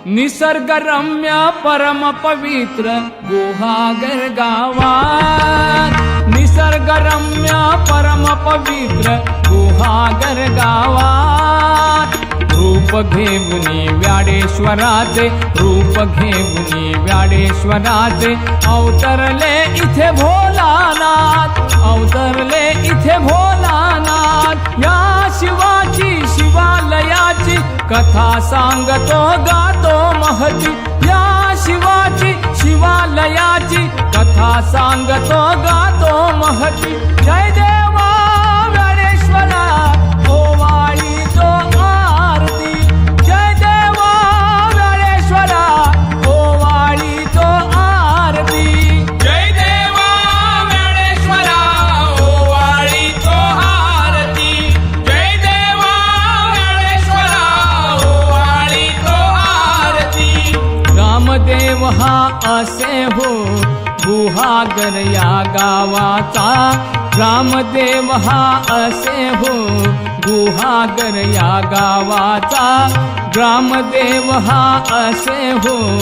निसर्गरम्य परम पवित्र गुहागर गावात. निसर्गरम्य परम पवित्र गुहागर गावात. रूप घेऊनी व्याडेश्वराचे रूप घेऊनी व्याडेश्वराचे अवतरले इथे भोलानाथ अवतरले इथे भोलानाथ. या शिवाची कथा सांगतो गातो महती. या शिवाची शिवालयाची कथा सांगतो गातो महती. जय देव! रामदेव असे हो गुहागर या गावाचा. रामदेव हा असे हो गुहागर या गावाचा. ग्रामदेव हा असे हो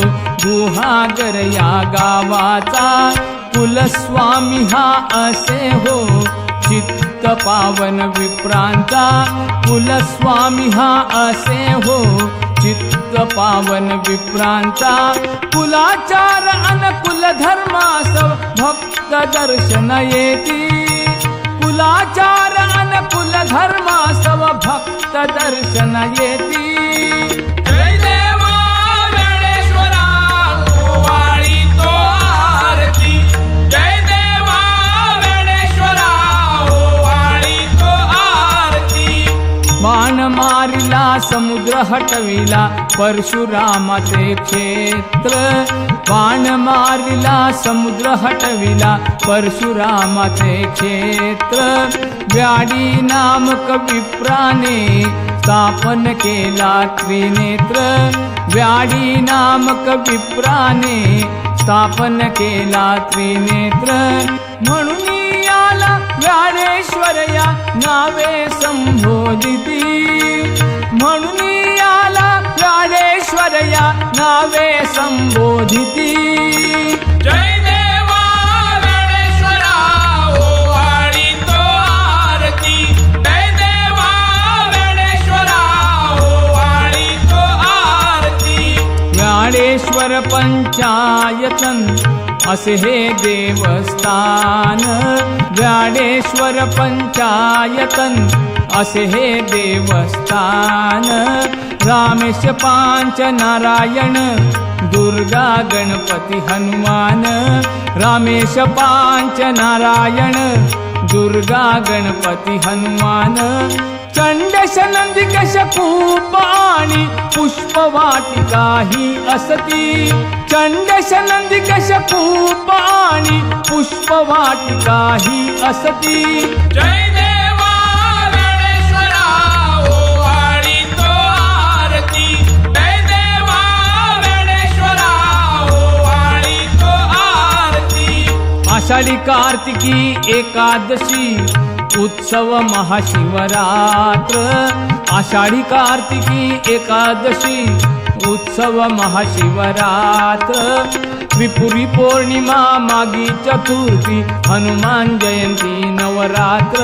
गुहागर या गावाचा. कुलस्वामी हा असे हो चित्त पावन विप्रांचा. कुलस्वामी हा असे हो चित्त पावन विप्रांचा कुलाचार अनुकुल धर्मासव भक्त दर्शन येती. कुलाचार अनुकुल धर्मासव भक्त दर्शन येती. समुद्र हटविला परशुरामाचे क्षेत्र. बाण मारिला समुद्र हटविला परशुरामाचे क्षेत्र. व्याडी नामक विप्राने स्थापन केला त्रिनेत्र. व्याडी नामक विप्राने स्थापन केला त्रिनेत्र. म्हणून याला व्याडेश्वर या नावे संबोधिती. म्हणून या नावे संबोधिती। जय देवा ज्ञानेश्वरा ओवाळी तो आरती। जय देवा ज्ञानेश्वरा ओवाळी तो आरती। ज्ञानेश्वर पंचायतन असे हे देवस्थान। ज्ञानेश्वर पंचायतन असे हे देवस्थान। रामेश पांच नारायण दुर्गा गणपती हनुमान रामेश पांच नारायण दुर्गा गणपती हनुमान चंडश नंदिकेश कूप आणि पुष्पवाटिका ही असती. चंडश नंदिकेश आणि पुष्पवाटिका ही असती. जय आषाढी कार्तिकी एकादशी उत्सव महाशिवरात्र आषाढी कार्तिकी एकादशी उत्सव महाशिवरात्र त्रिपुरी पौर्णिमा मागी चतुर्थी हनुमान जयंती नवरात्र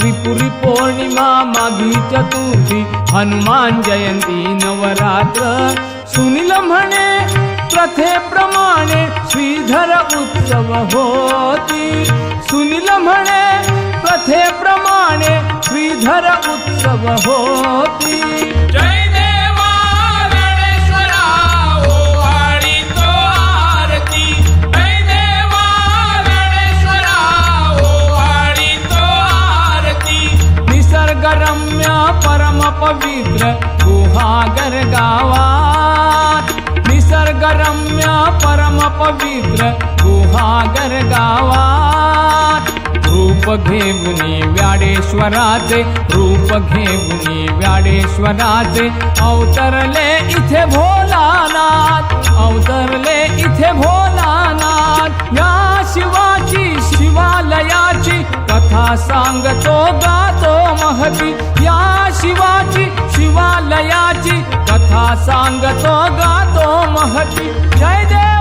त्रिपुरी पौर्णिमा मागी चतुर्थी हनुमान जयंती नवरात्र सुनील म्हणे प्रथेप्रमाणे श्रीधर उत्सव होती। सुनील म्हणे प्रथेप्रमाणे श्रीधर उत्सव होती। जय देवा तो आरती। जय देवा तो आरती। निसर्गरम्य परम पवित्र गुहागर गावात। निसर्गरम्य परम पवित्र गुहागर गावात. रूप घेऊनी व्याडेश्वराचे रूप घेऊनी व्याडेश्वराचे अवतरले इथे भोलानाथ. अवतरले इथे भोलानाथ. या शिवाची शिवालयाची कथा सांगतो गातो महती. या शिवाची शिवालयाची कथा सांगतो गातो महती. जय देव!